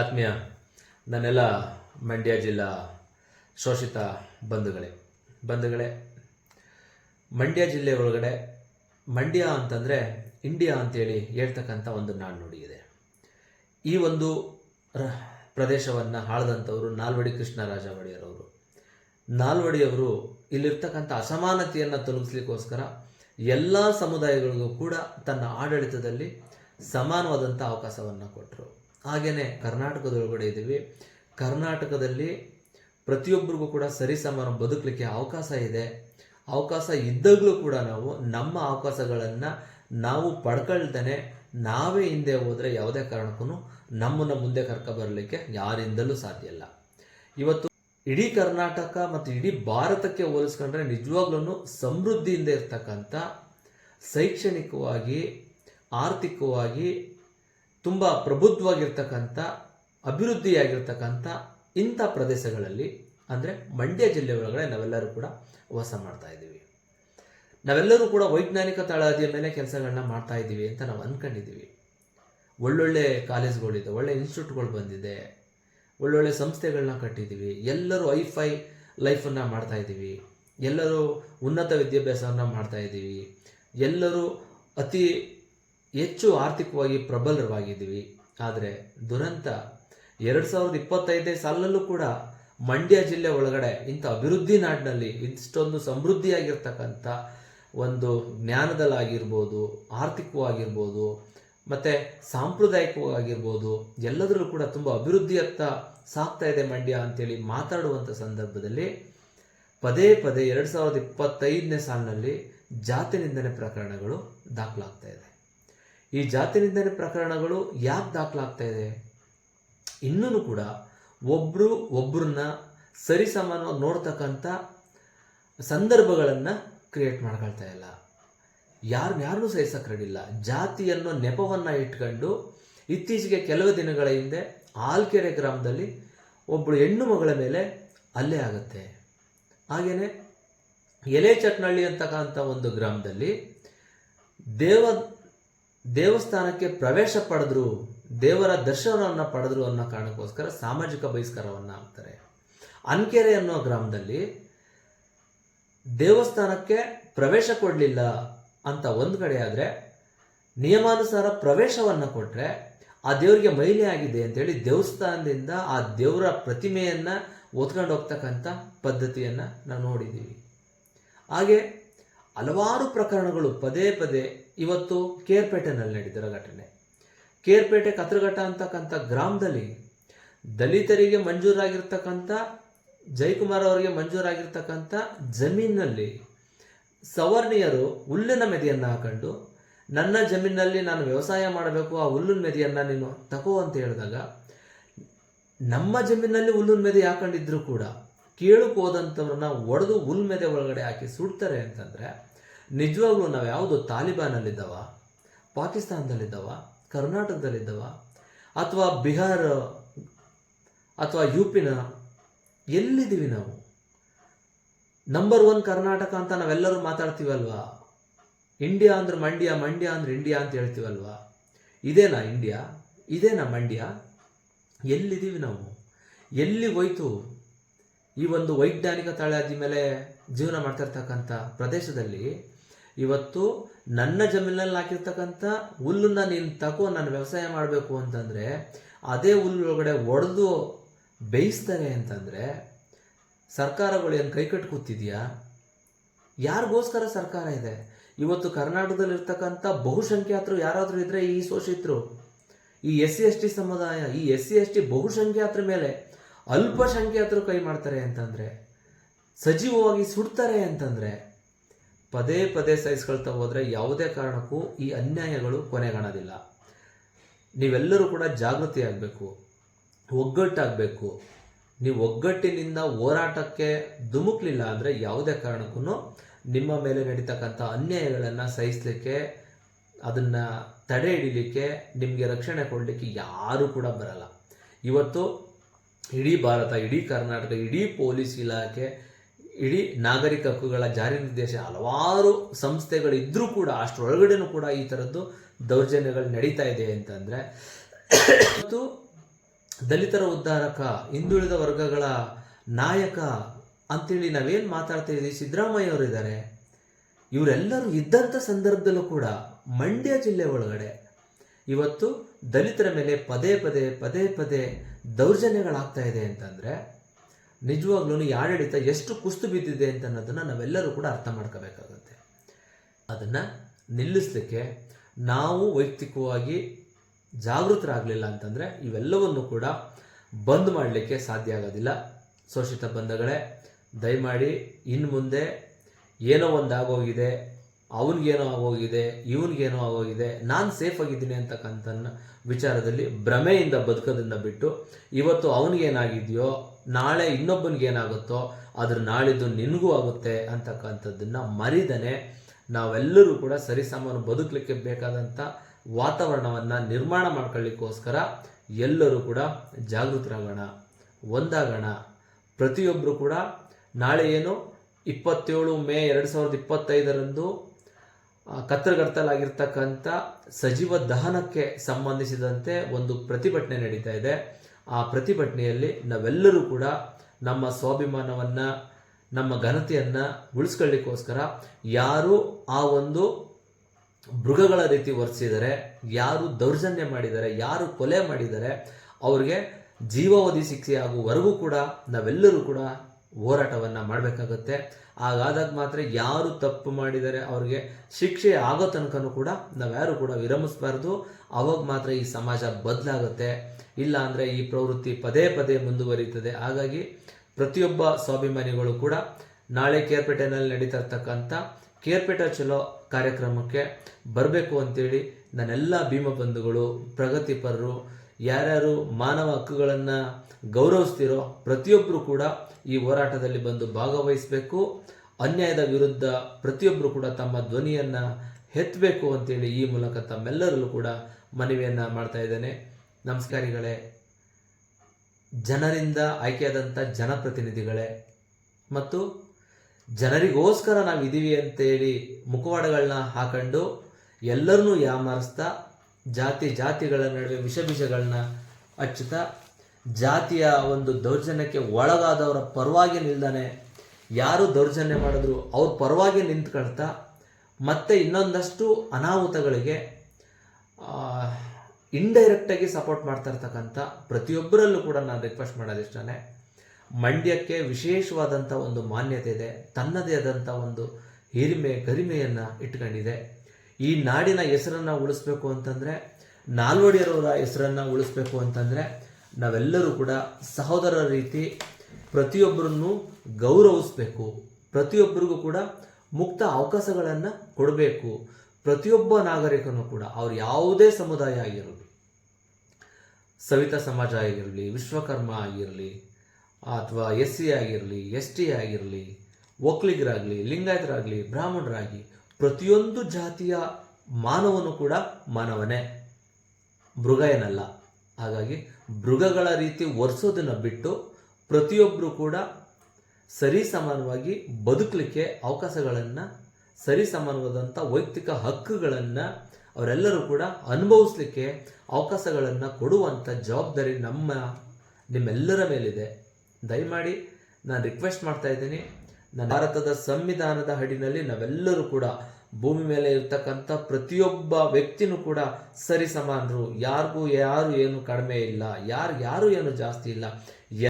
ಆತ್ಮೀಯ ನನ್ನೆಲ್ಲ ಮಂಡ್ಯ ಜಿಲ್ಲಾ ಶೋಷಿತ ಬಂಧುಗಳೇ. ಬಂಧುಗಳೇ, ಮಂಡ್ಯ ಜಿಲ್ಲೆ ಒಳಗಡೆ ಮಂಡ್ಯ ಅಂತಂದರೆ ಇಂಡಿಯಾ ಅಂತೇಳಿ ಹೇಳ್ತಕ್ಕಂಥ ಒಂದು ನಾಣ್ಣುಡಿ ಇದೆ ಈ ಒಂದು ಪ್ರದೇಶವನ್ನು ಆಳದಂಥವರು ನಾಲ್ವಡಿ ಕೃಷ್ಣರಾಜ ಒಡೆಯರವರು ನಾಲ್ವಡಿಯವರು ಇಲ್ಲಿರ್ತಕ್ಕಂಥ ಅಸಮಾನತೆಯನ್ನು ತೊಲಗಿಸ್ಲಿಕ್ಕೋಸ್ಕರ ಎಲ್ಲ ಸಮುದಾಯಗಳಿಗೂ ಕೂಡ ತನ್ನ ಆಡಳಿತದಲ್ಲಿ ಸಮಾನವಾದಂಥ ಅವಕಾಶವನ್ನು ಕೊಟ್ಟರು ಹಾಗೆಯೇ ಕರ್ನಾಟಕದೊಳಗಡೆ ಇದ್ದೀವಿ. ಕರ್ನಾಟಕದಲ್ಲಿ ಪ್ರತಿಯೊಬ್ಬರಿಗೂ ಕೂಡ ಸರಿಸಮಾನ ಬದುಕಲಿಕ್ಕೆ ಅವಕಾಶ ಇದೆ. ಅವಕಾಶ ಇದ್ದಾಗಲೂ ಕೂಡ ನಾವು ನಮ್ಮ ಅವಕಾಶಗಳನ್ನು ನಾವು ಪಡ್ಕೊಳ್ತಾನೆ. ನಾವೇ ಹಿಂದೆ ಹೋದರೆ ಯಾವುದೇ ಕಾರಣಕ್ಕೂ ನಮ್ಮನ್ನು ಮುಂದೆ ಕರ್ಕೊ ಬರಲಿಕ್ಕೆ ಯಾರಿಂದಲೂ ಸಾಧ್ಯ ಇಲ್ಲ. ಇವತ್ತು ಇಡೀ ಕರ್ನಾಟಕ ಮತ್ತು ಇಡೀ ಭಾರತಕ್ಕೆ ಹೋಲಿಸ್ಕೊಂಡ್ರೆ ನಿಜವಾಗ್ಲೂ ಸಮೃದ್ಧಿಯಿಂದ ಇರ್ತಕ್ಕಂಥ ಶೈಕ್ಷಣಿಕವಾಗಿ, ಆರ್ಥಿಕವಾಗಿ ತುಂಬ ಪ್ರಬುದ್ಧವಾಗಿರ್ತಕ್ಕಂಥ, ಅಭಿವೃದ್ಧಿಯಾಗಿರ್ತಕ್ಕಂಥ ಇಂಥ ಪ್ರದೇಶಗಳಲ್ಲಿ, ಅಂದರೆ ಮಂಡ್ಯ ಜಿಲ್ಲೆ ಒಳಗಡೆ ನಾವೆಲ್ಲರೂ ಕೂಡ ವಾಸ ಮಾಡ್ತಾ ಇದ್ದೀವಿ. ನಾವೆಲ್ಲರೂ ಕೂಡ ವೈಜ್ಞಾನಿಕ ತಳಹದಿಯ ಮೇಲೆ ಕೆಲಸಗಳನ್ನ ಮಾಡ್ತಾ ಇದ್ದೀವಿ ಅಂತ ನಾವು ಅಂದ್ಕೊಂಡಿದ್ದೀವಿ ಒಳ್ಳೊಳ್ಳೆ ಕಾಲೇಜ್ಗಳಿದೆ, ಒಳ್ಳೆ ಇನ್ಸ್ಟಿಟ್ಯೂಟ್ಗಳು ಬಂದಿದೆ, ಒಳ್ಳೊಳ್ಳೆ ಸಂಸ್ಥೆಗಳನ್ನ ಕಟ್ಟಿದ್ದೀವಿ, ಎಲ್ಲರೂ ಐಫೈ ಲೈಫನ್ನು ಮಾಡ್ತಾ ಇದ್ದೀವಿ, ಎಲ್ಲರೂ ಉನ್ನತ ವಿದ್ಯಾಭ್ಯಾಸವನ್ನು ಮಾಡ್ತಾ ಇದ್ದೀವಿ, ಎಲ್ಲರೂ ಅತಿ ಹೆಚ್ಚು ಆರ್ಥಿಕವಾಗಿ ಪ್ರಬಲರವಾಗಿದ್ದೀವಿ ಆದರೆ ದುರಂತ ಎರಡು ಸಾವಿರದ ಇಪ್ಪತ್ತೈದನೇ ಸಾಲಲ್ಲೂ ಕೂಡ ಮಂಡ್ಯ ಜಿಲ್ಲೆ ಒಳಗಡೆ ಇಂಥ ಅಭಿವೃದ್ಧಿ ನಾಡಿನಲ್ಲಿ ಇಷ್ಟೊಂದು ಸಮೃದ್ಧಿಯಾಗಿರ್ತಕ್ಕಂಥ ಒಂದು ಜ್ಞಾನದಲ್ಲಾಗಿರ್ಬೋದು, ಆರ್ಥಿಕವಾಗಿರ್ಬೋದು, ಮತ್ತು ಸಾಂಪ್ರದಾಯಿಕವಾಗಿರ್ಬೋದು, ಎಲ್ಲದರಲ್ಲೂ ಕೂಡ ತುಂಬ ಅಭಿವೃದ್ಧಿಯತ್ತ ಸಾಗ್ತಾ ಇದೆ ಮಂಡ್ಯ ಅಂತೇಳಿ ಮಾತಾಡುವಂಥ ಸಂದರ್ಭದಲ್ಲಿ ಪದೇ ಪದೇ ಎರಡು ಸಾವಿರದ ಇಪ್ಪತ್ತೈದನೇ ಸಾಲಿನಲ್ಲಿ ಜಾತಿ ನಿಂದನೆ ಪ್ರಕರಣಗಳು ದಾಖಲಾಗ್ತಾ ಇದೆ. ಈ ಜಾತಿ ನಿಂದನೆ ಪ್ರಕರಣಗಳು ಯಾಕೆ ದಾಖಲಾಗ್ತಾ ಇದೆ? ಇನ್ನೂ ಕೂಡ ಒಬ್ಬರು ಒಬ್ಬರನ್ನ ಸರಿಸಮಾನವಾಗಿ ನೋಡ್ತಕ್ಕಂಥ ಸಂದರ್ಭಗಳನ್ನು ಕ್ರಿಯೇಟ್ ಮಾಡ್ಕೊಳ್ತಾ ಇಲ್ಲ. ಯಾರು ಯಾರನ್ನೂ ಸಹಿಸಕ್ಕೆ ರೆಡಿಲ್ಲ ನೆಪವನ್ನು ಇಟ್ಕೊಂಡು ಇತ್ತೀಚೆಗೆ ಕೆಲವು ದಿನಗಳ ಹಿಂದೆ ಆಲ್ಕೆರೆ ಗ್ರಾಮದಲ್ಲಿ ಒಬ್ಬಳು ಹೆಣ್ಣು ಮಗಳ ಮೇಲೆ ಅಲ್ಲೇ ಆಗುತ್ತೆ. ಹಾಗೆಯೇ ಎಲೆ ಚಟ್ನಳ್ಳಿ ಅಂತಕ್ಕಂಥ ಒಂದು ಗ್ರಾಮದಲ್ಲಿ ದೇವ ದೇವಸ್ಥಾನಕ್ಕೆ ಪ್ರವೇಶ ಪಡೆದ್ರು, ದೇವರ ದರ್ಶನವನ್ನು ಪಡೆದ್ರು ಅನ್ನೋ ಕಾರಣಕ್ಕೋಸ್ಕರ ಸಾಮಾಜಿಕ ಬಹಿಷ್ಕಾರವನ್ನು ಹಾಕ್ತಾರೆ. ಅನ್ಕೆರೆ ಅನ್ನೋ ಗ್ರಾಮದಲ್ಲಿ ದೇವಸ್ಥಾನಕ್ಕೆ ಪ್ರವೇಶ ಕೊಡಲಿಲ್ಲ ಅಂತ ಒಂದು ಕಡೆ ಆದರೆ, ನಿಯಮಾನುಸಾರ ಪ್ರವೇಶವನ್ನು ಕೊಟ್ಟರೆ ಆ ದೇವರಿಗೆ ಮೈಲಿ ಆಗಿದೆ ಅಂತೇಳಿ ದೇವಸ್ಥಾನದಿಂದ ಆ ದೇವರ ಪ್ರತಿಮೆಯನ್ನು ಒತ್ಕೊಂಡು ಹೋಗ್ತಕ್ಕಂಥ ಪದ್ಧತಿಯನ್ನು ನಾವು ನೋಡಿದ್ದೀವಿ ಹಾಗೆ ಹಲವಾರು ಪ್ರಕರಣಗಳು ಪದೇ ಪದೇ ಇವತ್ತು ಕೇರ್ಪೇಟೆನಲ್ಲಿ ನಡೆದಿರೋ ಘಟನೆ. ಕೇರ್ಪೇಟೆ ಕತ್ರಘಟ್ಟ ಅಂತಕ್ಕಂಥ ಗ್ರಾಮದಲ್ಲಿ ದಲಿತರಿಗೆ ಮಂಜೂರಾಗಿರ್ತಕ್ಕಂಥ ಜಯಕುಮಾರ್ ಅವರಿಗೆ ಮಂಜೂರಾಗಿರ್ತಕ್ಕಂಥ ಜಮೀನಿನಲ್ಲಿ ಸವರ್ಣೀಯರು ಹುಲ್ಲಿನ ಮೆದಿಯನ್ನು ಹಾಕೊಂಡು, ನನ್ನ ಜಮೀನಿನಲ್ಲಿ ನಾನು ವ್ಯವಸಾಯ ಮಾಡಬೇಕು, ಆ ಹುಲ್ಲಿನ ಮೆದಿಯನ್ನು ನೀನು ತಗೋ ಅಂತ ಹೇಳಿದಾಗ, ನಮ್ಮ ಜಮೀನಿನಲ್ಲಿ ಹುಲ್ಲಿನ ಮೆದೆ ಹಾಕೊಂಡಿದ್ರು ಕೂಡ ಕೇಳಕ್ಕೆ ಹೋದಂಥವ್ರನ್ನ ಒಡೆದು ಹುಲ್ ಮೆದೆ ಒಳಗಡೆ ಹಾಕಿ ಸುಡ್ತಾರೆ ಅಂತಂದರೆ ನಿಜವಾಗ್ಲೂ ನಾವು ಯಾವುದು ತಾಲಿಬಾನಲ್ಲಿದ್ದವ, ಪಾಕಿಸ್ತಾನದಲ್ಲಿದ್ದವ, ಕರ್ನಾಟಕದಲ್ಲಿದ್ದವ, ಅಥವಾ ಬಿಹಾರ, ಅಥವಾ ಯು ಪಿನ ಎಲ್ಲಿದ್ದೀವಿ ನಾವು? ನಂಬರ್ ಒನ್ ಕರ್ನಾಟಕ ಅಂತ ನಾವೆಲ್ಲರೂ ಮಾತಾಡ್ತೀವಲ್ವಾ? ಇಂಡಿಯಾ ಅಂದ್ರೆ ಮಂಡ್ಯ ಮಂಡ್ಯ ಅಂದ್ರೆ ಇಂಡಿಯಾ ಅಂತ ಹೇಳ್ತೀವಲ್ವಾ? ಇದೇನಾ ಇಂಡಿಯಾ ಇದೇನಾ ಮಂಡ್ಯ? ಎಲ್ಲಿದ್ದೀವಿ ನಾವು? ಎಲ್ಲಿ ಹೋಯ್ತು ಈ ಒಂದು ವೈಜ್ಞಾನಿಕ ತಳಹದಿ ಮೇಲೆ ಜೀವನ ಮಾಡ್ತಿರ್ತಕ್ಕಂಥ ಪ್ರದೇಶದಲ್ಲಿ? ಇವತ್ತು ನನ್ನ ಜಮೀನಲ್ಲಿ ಹಾಕಿರ್ತಕ್ಕಂಥ ಹುಲ್ಲನ್ನ ನೀನು ತಗೋ ನಾನು ವ್ಯವಸಾಯ ಮಾಡಬೇಕು ಅಂತಂದರೆ ಅದೇ ಹುಲ್ಲು ಒಳಗಡೆ ಒಡೆದು ಬೇಯಿಸ್ತಾರೆ ಅಂತಂದರೆ ಸರ್ಕಾರಗಳು ಏನು ಕೈ ಕೂತಿದೆಯಾ ಯಾರಿಗೋಸ್ಕರ ಸರ್ಕಾರ ಇದೆ? ಇವತ್ತು ಕರ್ನಾಟಕದಲ್ಲಿರ್ತಕ್ಕಂಥ ಬಹುಸಂಖ್ಯಾತರು ಯಾರಾದರೂ ಇದ್ದರೆ ಈ ಶೋಷಿತರು. ಈ ಎಸ್ ಸಿ ಎಸ್ ಟಿ ಸಮುದಾಯ, ಈ ಎಸ್ ಸಿ ಎಸ್ ಟಿ ಬಹುಸಂಖ್ಯಾತರ ಮೇಲೆ ಅಲ್ಪಸಂಖ್ಯಾತರು ಕೈ ಮಾಡ್ತಾರೆ ಅಂತಂದರೆ, ಸಜೀವವಾಗಿ ಸುಡ್ತಾರೆ ಅಂತಂದರೆ ಪದೇ ಪದೇ ಸಹಿಸ್ಕೊಳ್ತಾ ಹೋದರೆ ಯಾವುದೇ ಕಾರಣಕ್ಕೂ ಈ ಅನ್ಯಾಯಗಳು ಕೊನೆಗಾಣೋದಿಲ್ಲ. ನೀವೆಲ್ಲರೂ ಕೂಡ ಜಾಗೃತಿ ಆಗಬೇಕು ಒಗ್ಗಟ್ಟಾಗಬೇಕು. ನೀವು ಒಗ್ಗಟ್ಟಿನಿಂದ ಹೋರಾಟಕ್ಕೆ ಧುಮುಕ್ಲಿಲ್ಲ ಅಂದರೆ ಯಾವುದೇ ಕಾರಣಕ್ಕೂ ನಿಮ್ಮ ಮೇಲೆ ನಡೀತಕ್ಕಂಥ ಅನ್ಯಾಯಗಳನ್ನು ಸಹಿಸಲಿಕ್ಕೆ, ಅದನ್ನು ತಡೆ ಹಿಡಿಲಿಕ್ಕೆ, ನಿಮಗೆ ರಕ್ಷಣೆ ಕೊಡಲಿಕ್ಕೆ ಯಾರೂ ಕೂಡ ಬರಲ್ಲ. ಇವತ್ತು ಇಡೀ ಭಾರತ, ಇಡೀ ಕರ್ನಾಟಕ, ಇಡೀ ಪೊಲೀಸ್ ಇಲಾಖೆ ಇಡೀ ನಾಗರಿಕ ಹಕ್ಕುಗಳ ಜಾರಿ ನಿರ್ದೇಶ ಹಲವಾರು ಸಂಸ್ಥೆಗಳಿದ್ದರೂ ಕೂಡ, ಅಷ್ಟರೊಳಗಡೆನೂ ಕೂಡ ಈ ಥರದ್ದು ದೌರ್ಜನ್ಯಗಳು ನಡೀತಾ ಇದೆ ಅಂತಂದರೆ ಇವತ್ತು ದಲಿತರ ಉದ್ಧಾರಕ, ಹಿಂದುಳಿದ ವರ್ಗಗಳ ನಾಯಕ ಅಂತೇಳಿ ನಾವೇನು ಮಾತಾಡ್ತಾ ಇದ್ದೀವಿ, ಸಿದ್ದರಾಮಯ್ಯ ಅವರಿದ್ದಾರೆ ಇವರೆಲ್ಲರೂ ಇದ್ದಂಥ ಸಂದರ್ಭದಲ್ಲೂ ಕೂಡ ಮಂಡ್ಯ ಜಿಲ್ಲೆ ಒಳಗಡೆ ಇವತ್ತು ದಲಿತರ ಮೇಲೆ ಪದೇ ಪದೇ ಪದೇ ಪದೇ ದೌರ್ಜನ್ಯಗಳಾಗ್ತಾ ಇದೆ ಅಂತಂದರೆ ನಿಜವಾಗ್ಲೂ ಈ ಆಡಳಿತ ಎಷ್ಟು ಕುಸ್ತು ಬಿದ್ದಿದೆ ಅಂತ ಅನ್ನೋದನ್ನು ನಾವೆಲ್ಲರೂ ಕೂಡ ಅರ್ಥ ಮಾಡ್ಕೋಬೇಕಾಗತ್ತೆ. ಅದನ್ನು ನಿಲ್ಲಿಸಲಿಕ್ಕೆ ನಾವು ವೈಯಕ್ತಿಕವಾಗಿ ಜಾಗೃತರಾಗಲಿಲ್ಲ ಅಂತಂದರೆ ಇವೆಲ್ಲವನ್ನು ಕೂಡ ಬಂದ್ ಮಾಡಲಿಕ್ಕೆ ಸಾಧ್ಯ ಆಗೋದಿಲ್ಲ. ಶೋಷಿತ ಬಂಧಗಳೇ, ದಯಮಾಡಿ ಇನ್ನು ಮುಂದೆ ಏನೋ ಒಂದು ಆಗೋಗಿದೆ, ಅವನಿಗೇನೋ ಆಗೋಗಿದೆ, ಇವನಿಗೇನೋ ಆಗೋಗಿದೆ, ನಾನು ಸೇಫ್ ಆಗಿದ್ದೀನಿ ಅಂತಕ್ಕಂಥ ವಿಚಾರದಲ್ಲಿ ಭ್ರಮೆಯಿಂದ ಬದುಕೋದನ್ನ ಬಿಟ್ಟು ಇವತ್ತು ಅವನಿಗೇನಾಗಿದೆಯೋ ನಾಳೆ ಇನ್ನೊಬ್ಬನಿಗೆ ಏನಾಗುತ್ತೋ ಅದ್ರ ನಾಳಿದ್ದು ನಿನಗೂ ಆಗುತ್ತೆ ಅಂತಕ್ಕಂಥದ್ದನ್ನು ಮರಿದನೆ ನಾವೆಲ್ಲರೂ ಕೂಡ ಸರಿಸಮಾನ ಬದುಕಲಿಕ್ಕೆ ಬೇಕಾದಂಥ ವಾತಾವರಣವನ್ನು ನಿರ್ಮಾಣ ಮಾಡ್ಕೊಳ್ಳಿಕ್ಕೋಸ್ಕರ ಎಲ್ಲರೂ ಕೂಡ ಜಾಗೃತರಾಗೋಣ, ಒಂದಾಗೋಣ. ಪ್ರತಿಯೊಬ್ಬರು ಕೂಡ ನಾಳೆ ಏನು? ಇಪ್ಪತ್ತೇಳು ಮೇ ಎರಡು ಸಾವಿರದ ಇಪ್ಪತ್ತೈದರಂದು ಕತ್ತರಗರ್ತಲಾಗಿರ್ತಕ್ಕಂಥ ಸಜೀವ ದಹನಕ್ಕೆ ಸಂಬಂಧಿಸಿದಂತೆ ಒಂದು ಪ್ರತಿಭಟನೆ ನಡೀತಾ ಇದೆ. ಆ ಪ್ರತಿಭಟನೆಯಲ್ಲಿ ನಾವೆಲ್ಲರೂ ಕೂಡ ನಮ್ಮ ಸ್ವಾಭಿಮಾನವನ್ನು, ನಮ್ಮ ಘನತೆಯನ್ನು ಉಳಿಸ್ಕೊಳ್ಳಿಕ್ಕೋಸ್ಕರ ಯಾರು ಆ ಒಂದು ಮೃಗಗಳ ರೀತಿ ವರ್ತಿಸಿದರೆ ಯಾರು ದೌರ್ಜನ್ಯ ಮಾಡಿದರೆ, ಯಾರು ಕೊಲೆ ಮಾಡಿದ್ದಾರೆ ಅವ್ರಿಗೆ ಜೀವಾವಧಿ ಶಿಕ್ಷೆ ಆಗುವವರೆಗೂ ಕೂಡ ನಾವೆಲ್ಲರೂ ಕೂಡ ಹೋರಾಟವನ್ನು ಮಾಡಬೇಕಾಗುತ್ತೆ. ಹಾಗಾದಾಗ ಮಾತ್ರ ಯಾರು ತಪ್ಪು ಮಾಡಿದರೆ ಅವ್ರಿಗೆ ಶಿಕ್ಷೆ ಆಗೋ ತನಕನೂ ಕೂಡ ನಾವ್ಯಾರು ಕೂಡ ವಿರಮಿಸಬಾರ್ದು. ಅವಾಗ ಮಾತ್ರ ಈ ಸಮಾಜ ಬದಲಾಗುತ್ತೆ. ಇಲ್ಲ ಅಂದರೆ ಈ ಪ್ರವೃತ್ತಿ ಪದೇ ಪದೇ ಮುಂದುವರಿಯುತ್ತದೆ ಹಾಗಾಗಿ ಪ್ರತಿಯೊಬ್ಬ ಸ್ವಾಭಿಮಾನಿಗಳು ಕೂಡ ನಾಳೆ ಕೇರ್ಪೇಟೆನಲ್ಲಿ ನಡೀತಾ ಇರ್ತಕ್ಕಂಥ ಕೇರ್ಪೇಟೆ ಚಲೋ ಕಾರ್ಯಕ್ರಮಕ್ಕೆ ಬರಬೇಕು ಅಂತೇಳಿ ನನ್ನೆಲ್ಲ ಭೀಮ ಬಂಧುಗಳು ಪ್ರಗತಿಪರರು ಯಾರ್ಯಾರು ಮಾನವ ಹಕ್ಕುಗಳನ್ನು ಗೌರವಿಸ್ತಿರೋ ಪ್ರತಿಯೊಬ್ಬರು ಕೂಡ ಈ ಹೋರಾಟದಲ್ಲಿ ಬಂದು ಭಾಗವಹಿಸಬೇಕು. ಅನ್ಯಾಯದ ವಿರುದ್ಧ ಪ್ರತಿಯೊಬ್ಬರು ಕೂಡ ತಮ್ಮ ಧ್ವನಿಯನ್ನು ಎತ್ತಬೇಕು ಅಂತೇಳಿ ಈ ಮೂಲಕ ತಮ್ಮೆಲ್ಲರಲ್ಲೂ ಕೂಡ ಮನವಿಯನ್ನು ಮಾಡ್ತಾ ಇದ್ದೇನೆ. ನಮಸ್ಕಾರಿಗಳೇ. ಜನರಿಂದ ಆಯ್ಕೆಯಾದಂಥ ಜನಪ್ರತಿನಿಧಿಗಳೇ ಮತ್ತು ಜನರಿಗೋಸ್ಕರ ನಾವು ಇದೀವಿ ಅಂತೇಳಿ ಮುಖವಾಡಗಳನ್ನ ಹಾಕೊಂಡು ಎಲ್ಲರನ್ನೂ ಯಾಮಾರಿಸ್ತಾ ಜಾತಿ ಜಾತಿಗಳ ನಡುವೆ ವಿಷ ಬೀಜಗಳನ್ನ ಹಚ್ಚುತ್ತಾ ಜಾತಿಯ ಒಂದು ದೌರ್ಜನ್ಯಕ್ಕೆ ಒಳಗಾದವರ ಪರವಾಗಿ ನಿಲ್ದಾನೆ. ಯಾರು ದೌರ್ಜನ್ಯ ಮಾಡಿದ್ರು ಅವ್ರ ಪರವಾಗಿ ನಿಂತ್ಕೊಳ್ತಾ ಮತ್ತೆ ಇನ್ನೊಂದಷ್ಟು ಅನಾಹುತಗಳಿಗೆ ಇಂಡೈರೆಕ್ಟಾಗಿ ಸಪೋರ್ಟ್ ಮಾಡ್ತಾ ಇರ್ತಕ್ಕಂಥ ಪ್ರತಿಯೊಬ್ಬರಲ್ಲೂ ಕೂಡ ನಾನು ರಿಕ್ವೆಸ್ಟ್ ಮಾಡೋದಿಷ್ಟೇ ಮಂಡ್ಯಕ್ಕೆ ವಿಶೇಷವಾದಂಥ ಒಂದು ಮಾನ್ಯತೆ ಇದೆ, ತನ್ನದೇ ಆದಂಥ ಒಂದು ಹಿರಿಮೆ ಗರಿಮೆಯನ್ನು ಇಟ್ಕೊಂಡಿದೆ. ಈ ನಾಡಿನ ಹೆಸರನ್ನು ಉಳಿಸ್ಬೇಕು ಅಂತಂದರೆ, ನಾಲ್ವಡಿಯರವರ ಹೆಸರನ್ನು ಉಳಿಸ್ಬೇಕು ಅಂತಂದರೆ, ನಾವೆಲ್ಲರೂ ಕೂಡ ಸಹೋದರರ ರೀತಿ ಪ್ರತಿಯೊಬ್ಬರನ್ನು ಗೌರವಿಸ್ಬೇಕು. ಪ್ರತಿಯೊಬ್ಬರಿಗೂ ಕೂಡ ಮುಕ್ತ ಅವಕಾಶಗಳನ್ನು ಕೊಡಬೇಕು. ಪ್ರತಿಯೊಬ್ಬ ನಾಗರಿಕನು ಕೂಡ, ಅವ್ರು ಯಾವುದೇ ಸಮುದಾಯ ಆಗಿರಲಿ, ಸವಿತಾ ಸಮಾಜ ಆಗಿರಲಿ, ವಿಶ್ವಕರ್ಮ ಆಗಿರಲಿ, ಅಥವಾ ಎಸ್ ಸಿ ಆಗಿರಲಿ ಎಸ್ ಟಿ ಆಗಿರಲಿ, ಒಕ್ಕಲಿಗರಾಗಲಿ, ಲಿಂಗಾಯತರಾಗಲಿ, ಬ್ರಾಹ್ಮಣರಾಗಿ ಪ್ರತಿಯೊಂದು ಜಾತಿಯ ಮಾನವನು ಕೂಡ ಮಾನವನೇ. ಮೃಗ ಏನಲ್ಲ ಹಾಗಾಗಿ ಮೃಗಗಳ ರೀತಿ ಒರೆಸೋದನ್ನು ಬಿಟ್ಟು ಪ್ರತಿಯೊಬ್ಬರು ಕೂಡ ಸರಿ ಸಮಾನವಾಗಿ ಬದುಕಲಿಕ್ಕೆ ಅವಕಾಶಗಳನ್ನು, ಸರಿ ಸಮಾನವಾದಂಥ ವೈಯಕ್ತಿಕ ಹಕ್ಕುಗಳನ್ನು ಅವರೆಲ್ಲರೂ ಕೂಡ ಅನುಭವಿಸ್ಲಿಕ್ಕೆ ಅವಕಾಶಗಳನ್ನು ಕೊಡುವಂಥ ಜವಾಬ್ದಾರಿ ನಮ್ಮ, ನಿಮ್ಮೆಲ್ಲರ ಮೇಲಿದೆ. ದಯಮಾಡಿ ನಾನು ರಿಕ್ವೆಸ್ಟ್ ಮಾಡ್ತಾ ಇದ್ದೀನಿ. ಭಾರತದ ಸಂವಿಧಾನದ ಹಡಿನಲ್ಲಿ ನಾವೆಲ್ಲರೂ ಕೂಡ ಭೂಮಿ ಮೇಲೆ ಇರ್ತಕ್ಕಂಥ ಪ್ರತಿಯೊಬ್ಬ ವ್ಯಕ್ತಿನೂ ಕೂಡ ಸರಿ ಸಮಾನರು. ಯಾರಿಗೂ ಯಾರು ಏನು ಕಡಿಮೆ ಇಲ್ಲ, ಯಾರು ಯಾರು ಏನು ಜಾಸ್ತಿ ಇಲ್ಲ.